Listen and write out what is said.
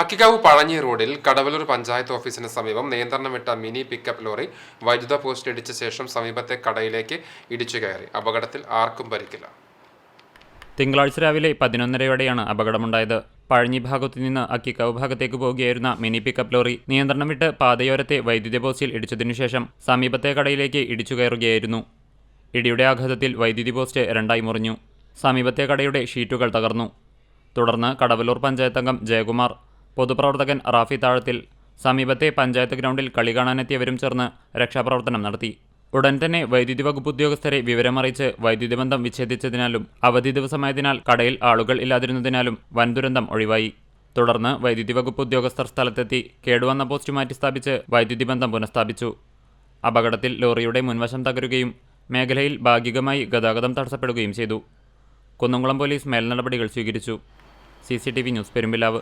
അക്കിക്കാവ് പഴഞ്ഞി റോഡിൽ കടവലൂർ പഞ്ചായത്ത് ഓഫീസിന് സമീപം നിയന്ത്രണം വിട്ട മിനി പിക്കപ്പ് ലോറി വൈദ്യുത പോസ്റ്റ് ഇടിച്ച ശേഷം സമീപത്തെ കടയിലേക്ക് ഇടിച്ചു കയറി. അപകടത്തിൽ ആർക്കും പരിക്കില്ല. തിങ്കളാഴ്ച രാവിലെ പതിനൊന്നരയോടെയാണ് അപകടമുണ്ടായത്. പഴഞ്ഞി ഭാഗത്തു നിന്ന് അക്കിക്കാവ് ഭാഗത്തേക്ക് പോവുകയായിരുന്ന മിനി പിക്കപ്പ് ലോറി നിയന്ത്രണം വിട്ട് പാതയോരത്തെ വൈദ്യുതി പോസ്റ്റിൽ ഇടിച്ചതിനു ശേഷം സമീപത്തെ കടയിലേക്ക് ഇടിച്ചു കയറുകയായിരുന്നു. ഇടിയുടെ ആഘാതത്തിൽ വൈദ്യുതി പോസ്റ്റ് രണ്ടായി മുറിഞ്ഞു. സമീപത്തെ കടയുടെ ഷീറ്റുകൾ തകർന്നു. തുടർന്ന് കടവലൂർ പഞ്ചായത്തംഗം ജയകുമാർ പൊതുപ്രവർത്തകൻ റാഫി താഴത്തിൽ സമീപത്തെ പഞ്ചായത്ത് ഗ്രൗണ്ടിൽ കളി കാണാനെത്തിയവരും ചേർന്ന് രക്ഷാപ്രവർത്തനം നടത്തി. ഉടൻ തന്നെ വൈദ്യുതി വകുപ്പ് ഉദ്യോഗസ്ഥരെ വിവരമറിയിച്ച് വൈദ്യുതി ബന്ധം വിച്ഛേദിച്ചതിനാലും അവധി ദിവസമായതിനാൽ കടയിൽ ആളുകൾ ഇല്ലാതിരുന്നതിനാലും വൻ ദുരന്തം ഒഴിവായി. തുടർന്ന് വൈദ്യുതി വകുപ്പ് ഉദ്യോഗസ്ഥർ സ്ഥലത്തെത്തി കേടുവന്ന പോസ്റ്റ് മാറ്റിസ്ഥാപിച്ച് വൈദ്യുതി ബന്ധം പുനഃസ്ഥാപിച്ചു. അപകടത്തിൽ ലോറിയുടെ മുൻവശം തകരുകയും മേഖലയിൽ ഭാഗികമായി ഗതാഗതം തടസ്സപ്പെടുകയും ചെയ്തു. കുന്നംകുളം പോലീസ് മേൽനടപടികൾ സ്വീകരിച്ചു. C News Perumbilavu.